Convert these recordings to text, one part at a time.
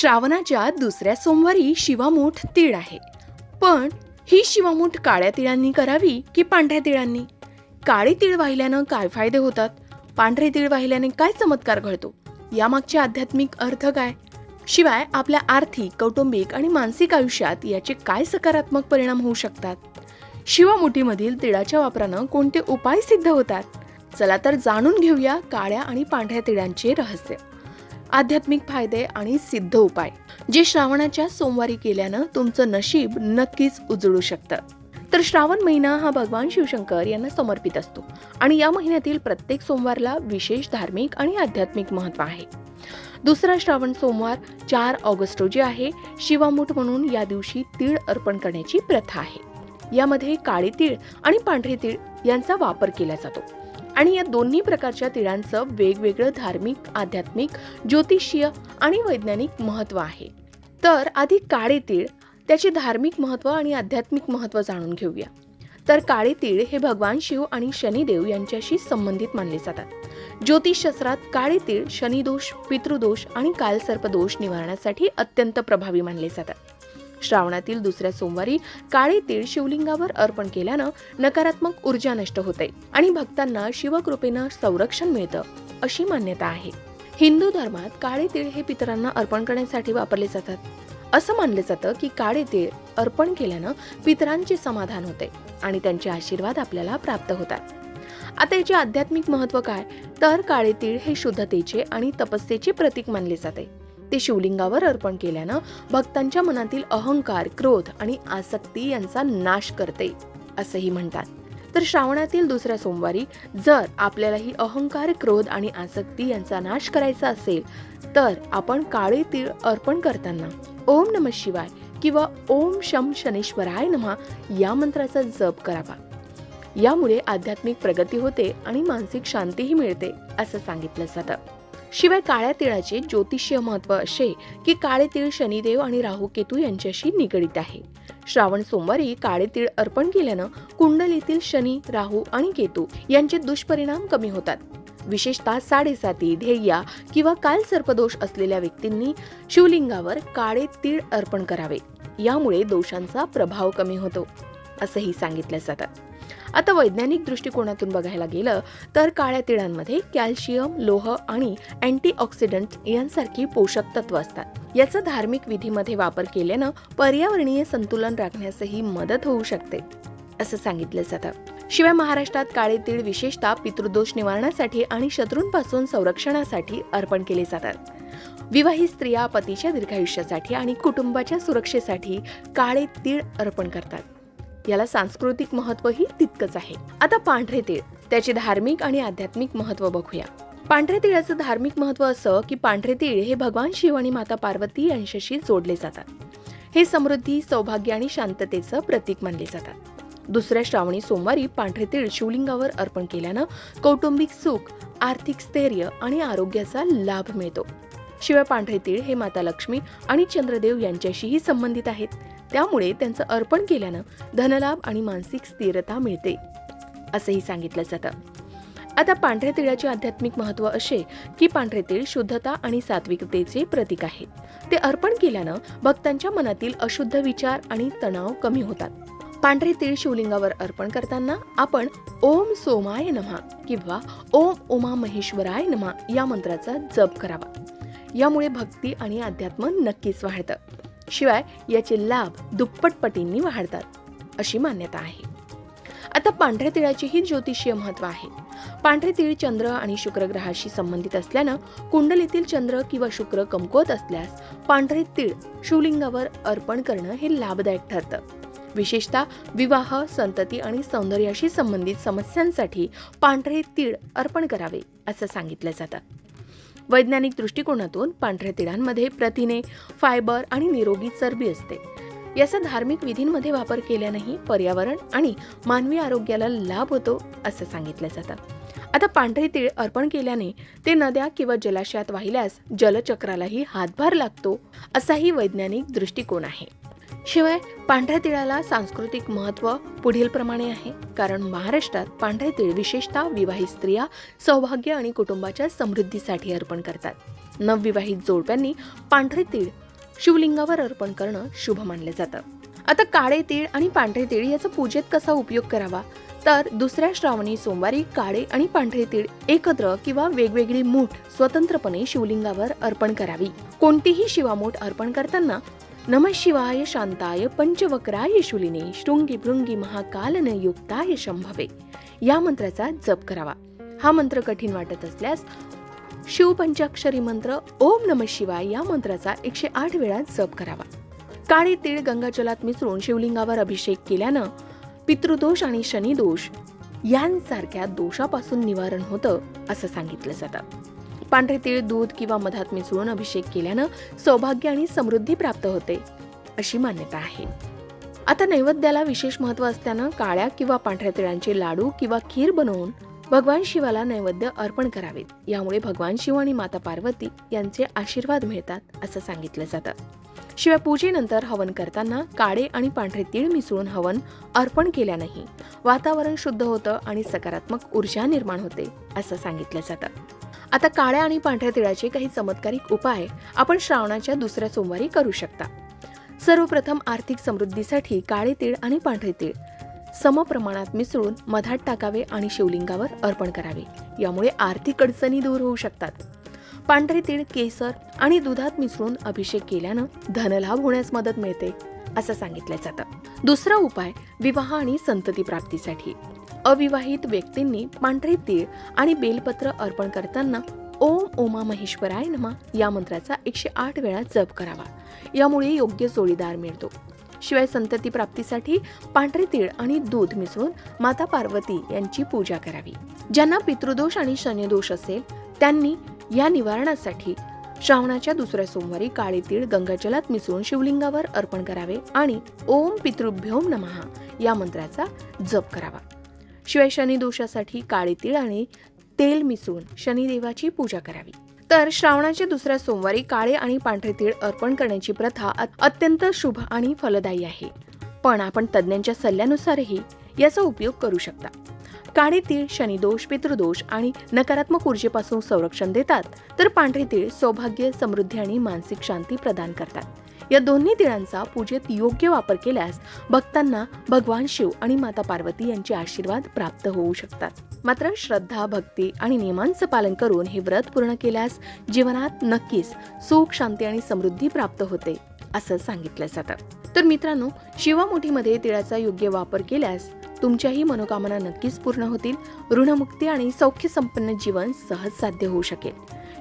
श्रावणाच्या दुसऱ्या सोमवारी शिवामूठ तीळ आहे. पण ही शिवामूठ काळ्या तिळांनी करावी की पांढऱ्या तिळांनी? काळे तीळ वाहिल्यानं काय फायदे होतात? पांढरे तीळ वाहिल्याने काय चमत्कार घडतो? यामागचे आध्यात्मिक अर्थ काय? शिवाय आपल्या आर्थिक कौटुंबिक आणि मानसिक आयुष्यात याचे काय सकारात्मक परिणाम होऊ शकतात? शिवामुठीमधील तिळाच्या वापरानं कोणते उपाय सिद्ध होतात? चला तर जाणून घेऊया काळ्या आणि पांढऱ्या तिळांचे रहस्य. आध्यात्मिक फायदे आणि सिद्ध उपाय जे श्रावणाच्या सोमवारी केल्यानं तुमचं नशीब नक्कीच उजळू शकतं. तर श्रावण महिना हा भगवान शिवशंकर यांना समर्पित असतो आणि या महिन्यातील प्रत्येक सोमवारला विशेष धार्मिक आणि आध्यात्मिक महत्त्व आहे. दुसरा श्रावण सोमवार चार ऑगस्ट रोजी आहे शिवामूठ म्हणून या दिवशी तीळ अर्पण करण्याची प्रथा आहे. यामध्ये काळे तीळ आणि पांढरे तीळ यांचा वापर केला जातो. आणि या दोन्ही प्रकारच्या तिळांचं वेगवेगळं धार्मिक आध्यात्मिक ज्योतिषीय आणि वैज्ञानिक महत्त्व आहे. तर आधी काळे तीळ त्याचे धार्मिक महत्त्व आणि आध्यात्मिक महत्त्व जाणून घेऊया. तर काळे तीळ हे भगवान शिव आणि शनिदेव यांच्याशी संबंधित मानले जातात. ज्योतिषशास्त्रात काळे तीळ शनिदोष पितृदोष आणि कालसर्पदोष निवारण्यासाठी अत्यंत प्रभावी मानले जातात. श्रावणातील दुसऱ्या सोमवारी काळे तीळ शिवलिंगावर अर्पण केल्यानं नकारात्मक ऊर्जा नष्ट होते आणि भक्तांना शिवकृपेनं संरक्षण मिळतं अशी मान्यता आहे. हिंदू धर्मात काळे तीळ हे पितरांना अर्पण करण्यासाठी वापरले जातात. असं मानलं जातं की काळे तीळ अर्पण केल्यानं पितरांचे समाधान होते आणि त्यांचे आशीर्वाद आपल्याला प्राप्त होतात. आता याचे आध्यात्मिक महत्त्व काय? तर काळे तीळ हे शुद्धतेचे आणि तपस्येचे प्रतीक मानले जाते. ते शिवलिंगावर अर्पण केल्यानं भक्तांच्या मनातील अहंकार क्रोध आणि आसक्ती यांचा नाश करते असंही म्हणतात. तर श्रावणातील दुसऱ्या सोमवारी जर आपल्याला ही अहंकार क्रोध आणि आसक्ती यांचा नाश करायचा असेल तर आपण काळे तीळ अर्पण करताना ओम नम शिवाय किंवा ओम शम शनेश्वराय नमा या मंत्राचा जप करावा. यामुळे आध्यात्मिक प्रगती होते आणि मानसिक शांतीही मिळते असं सांगितलं जातं. शिवाय काळ्या तिळाचे ज्योतिषीय महत्त्व असे की काळे तिळ शनिदेव आणि राहू केतू यांच्याशी निगडीत आहे. श्रावण सोमवारी काळे तीळ अर्पण केल्यानं कुंडलीतील शनी राहू आणि केतू यांचे दुष्परिणाम कमी होतात. विशेषतः साडेसाती ध्येया किंवा काल सर्पदोष असलेल्या व्यक्तींनी शिवलिंगावर काळे तीळ अर्पण करावे. यामुळे दोषांचा प्रभाव कमी होतो असंही सांगितलं जातं. आता वैज्ञानिक दृष्टिकोनातून बघायला गेलं तर काळ्या तिळांमध्ये कॅल्शियम लोह आणि अँटीऑक्सिडंट यांसारखी पोषक तत्व असतात. याचा धार्मिक विधीमध्ये वापर केल्यानं पर्यावरणीय संतुलन राखण्यासही मदत होऊ शकते असं सांगितलं जातं. शिवाय महाराष्ट्रात काळे तीळ विशेषतः पितृदोष निवारणासाठी आणि शत्रूंपासून संरक्षणासाठी अर्पण केले जातात. विवाहित स्त्रिया पतीच्या दीर्घायुष्यासाठी आणि कुटुंबाच्या सुरक्षेसाठी काळे तीळ अर्पण करतात. याला सांस्कृतिक महत्वही तितकंच आहे. आता पांढरे तीळ. त्याचे धार्मिक आणि आध्यात्मिक महत्त्व बघूया. पांढरे तिळाचं धार्मिक महत्त्व असं की पांढरे तीळ हे भगवान शिव आणि माता पार्वती यांच्याशी जोडले जातात. हे समृद्धी सौभाग्य आणि शांततेचं प्रतीक मानले जातात. दुसऱ्या श्रावणी सोमवारी पांढरे तीळ शिवलिंगावर अर्पण केल्यानं कौटुंबिक सुख आर्थिक स्थैर्य आणि आरोग्याचा लाभ मिळतो. शिवाय पांढरे तीळ हे माता लक्ष्मी आणि चंद्रदेव यांच्याशीही संबंधित आहेत. त्यामुळे त्यांचं अर्पण केल्यानं धनलाभ आणि मानसिक स्थिरता मिळते असंही सांगितलं जातं. आता पांढरे तिळाचे आध्यात्मिक महत्त्व असे की पांढरे तिळ शुद्धता आणि सात्विकतेचे प्रतीक आहे ते अर्पण केल्यानं भक्तांच्या मनातील अशुद्ध विचार आणि तणाव कमी होतात. पांढरे तीळ शिवलिंगावर अर्पण करताना आपण ओम सोमाय नमः किंवा ओम उमा महेश्वराय नमः या मंत्राचा जप करावा. यामुळे भक्ती आणि अध्यात्म नक्कीच वाढतं. शिवाय याचे लाभ दुप्पट पटींनी वाढतात अशी मान्यता आहे. आता पांढऱ्या तिळाचेही ज्योतिषीय महत्त्व आहे. पांढरे तीळ चंद्र आणि शुक्र ग्रहाशी संबंधित असल्यानं कुंडलीतील चंद्र किंवा शुक्र कमकुवत असल्यास पांढरे तीळ शिवलिंगावर अर्पण करणं हे लाभदायक ठरतं. विशेषतः विवाह संतती आणि सौंदर्याशी संबंधित समस्यांसाठी पांढरे तीळ अर्पण करावे असं सांगितलं जातं. वैज्ञानिक दृष्टिकोनातून पांढऱ्या तिळांमध्ये प्रथिने फायबर आणि निरोगी चरबी असते. याचा धार्मिक विधींमध्ये वापर केल्यानेही पर्यावरण आणि मानवी आरोग्याला लाभ होतो असं सांगितलं जातं. आता पांढरे तीळ अर्पण केल्याने ते नद्या किंवा जलाशयात वाहिल्यास जलचक्रालाही हातभार लागतो असाही वैज्ञानिक दृष्टिकोन आहे. शिवाय पांढऱ्या तिळाला सांस्कृतिक महत्त्व पुढील प्रमाणे आहे. कारण महाराष्ट्रात पांढरे तिळ विशेषतः विवाहित स्त्रिया सौभाग्य आणि कुटुंबाच्या समृद्धीसाठी अर्पण करतात. नवविवाहित जोडप्यांनी पांढरे तीळ शिवलिंगावर अर्पण करणं शुभ मानलं जातं. आता काळे तीळ आणि पांढरे तीळ याचा पूजेत कसा उपयोग करावा? तर दुसऱ्या श्रावणी सोमवारी काळे आणि पांढरे तीळ एकत्र किंवा वेगवेगळी मूठ स्वतंत्रपणे शिवलिंगावर अर्पण करावी. कोणतीही शिवामूठ अर्पण करताना नम शिवाय शांताय पंचवक्राय शुलिने शृंगी भृंगी महाकालन युक्ताय शंभवे. या मंत्राचा जप करावा. हा मंत्र कठीण वाटत असल्यास शिवपंचाक्षरी मंत्र ओम नम शिवाय या मंत्राचा एकशे आठ वेळा जप करावा. काळे तीळ गंगाजलात मिसळून शिवलिंगावर अभिषेक केल्यानं पितृदोष आणि शनिदोष यांसारख्या दोषापासून निवारण होतं असं सांगितलं जातं. पांढरे तीळ दूध किंवा मधात मिसळून अभिषेक केल्यानं सौभाग्य आणि समृद्धी प्राप्त होते अशी मान्यता आहे. आता नैवेद्याला विशेष महत्त्व असल्यानं काळ्या किंवा पांढऱ्या तिळांचे लाडू किंवा खीर बनवून भगवान शिवाला नैवेद्य अर्पण करावेत. यामुळे भगवान शिव आणि माता पार्वती यांचे आशीर्वाद मिळतात असं सांगितलं जातं. शिवाय पूजेनंतर हवन करताना काळे आणि पांढरे तीळ मिसळून हवन अर्पण केल्यानंही वातावरण शुद्ध होतं आणि सकारात्मक ऊर्जा निर्माण होते असं सांगितलं जातं. आता काळ्या आणि पांढऱ्या तिळाचे काही चमत्कारिक उपाय आपण श्रावणाच्या दुसऱ्या सोमवारी करू शकता. सर्वप्रथम आर्थिक समृद्धीसाठी काळे तीळ आणि पांढरे तीळ समप्रमाणात मिसळून मधात टाकावे आणि शिवलिंगावर अर्पण करावे. यामुळे आर्थिक अडचणी दूर होऊ शकतात. पांढरे तीळ केसर आणि दुधात मिसळून अभिषेक केल्यानं धनलाभ होण्यास मदत मिळते असं सांगितलं जातं. दुसरा उपाय विवाह आणि संतती प्राप्तीसाठी. अविवाहित व्यक्तींनी पांढरे तीळ आणि बेलपत्र अर्पण करताना ओम ओमा महेश्वराय नमा या मंत्राचा एकशे आठ वेळा जप करावा. यामुळे योग्य जोडीदार मिळतो. शिवाय संतती प्राप्तीसाठी पांढरे तीळ आणि दूध मिसळून माता पार्वती यांची पूजा करावी. ज्यांना पितृदोष आणि शनिदोष असेल त्यांनी या निवारणासाठी श्रावणाच्या दुसऱ्या सोमवारी काळे तीळ गंगाजलात मिसळून शिवलिंगावर अर्पण करावे आणि ओम पितृभ्योम नमहा या मंत्राचा जप करावा. शिवाय शनिदोषासाठी काळे तीळ आणि तेल मिसळून शनिदेवाची पूजा करावी. तर श्रावणाच्या दुसऱ्या सोमवारी काळे आणि पांढरे तीळ अर्पण करण्याची प्रथा अत- अत्यंत शुभ आणि फलदायी आहे. पण आपण तज्ज्ञांच्या सल्ल्यानुसारही याचा उपयोग करू शकता. काळे तीळ शनिदोष पितृदोष आणि नकारात्मक ऊर्जेपासून संरक्षण देतात तर पांढरे तीळ सौभाग्य समृद्धी आणि मानसिक शांती प्रदान करतात. या दोन्ही तिळांचा पूजेत योग्य वापर केल्यास भक्तांना भगवान शिव आणि माता पार्वती यांचे आशीर्वाद प्राप्त होऊ शकतात. मात्र श्रद्धा भक्ती आणि नियमांचं पालन करून हे व्रत पूर्ण केल्यास जीवनात नक्कीच सुख शांती आणि समृद्धी प्राप्त होते. असं सांगितलं जातं. तर मित्रांनो शिवामुठीमध्ये तिळाचा योग्य वापर केल्यास तुमच्याही मनोकामना नक्कीच पूर्ण होतील ऋणमुक्ती आणि सौख्य संपन्न जीवन सहज साध्य होऊ शकेल.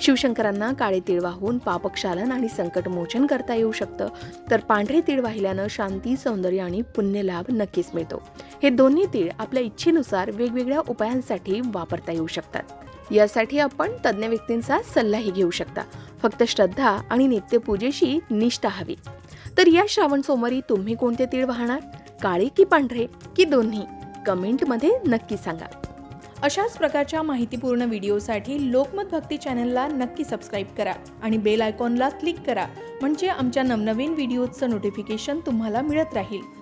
शिवशंकरांना काळे तीळ वाहून पापक्षालन आणि संकटमोचन करता येऊ शकतं तर पांढरे तीळ वाहिल्यानं शांती सौंदर्य आणि पुण्यलाभ नक्कीच मिळतो. हे दोन्ही तीळ आपल्या इच्छेनुसार वेगवेगळ्या उपायांसाठी वापरता येऊ शकतात. यासाठी आपण तज्ज्ञ व्यक्तींचा सल्लाही घेऊ शकता. फक्त श्रद्धा आणि नित्यपूजेशी निष्ठा हवी. तर या श्रावण सोमवारी तुम्ही कोणते तीळ वाहणार? काळे की पांढरे की दोन्ही? कमेंटमध्ये नक्की सांगा. अशाच प्रकारच्या माहितीपूर्ण व्हिडिओसाठी लोकमत भक्ती चॅनलला नक्की सबस्क्राईब करा आणि बेल आयकॉनला क्लिक करा. म्हणजे आमच्या नवनवीन व्हिडिओचं नोटिफिकेशन तुम्हाला मिळत राहील.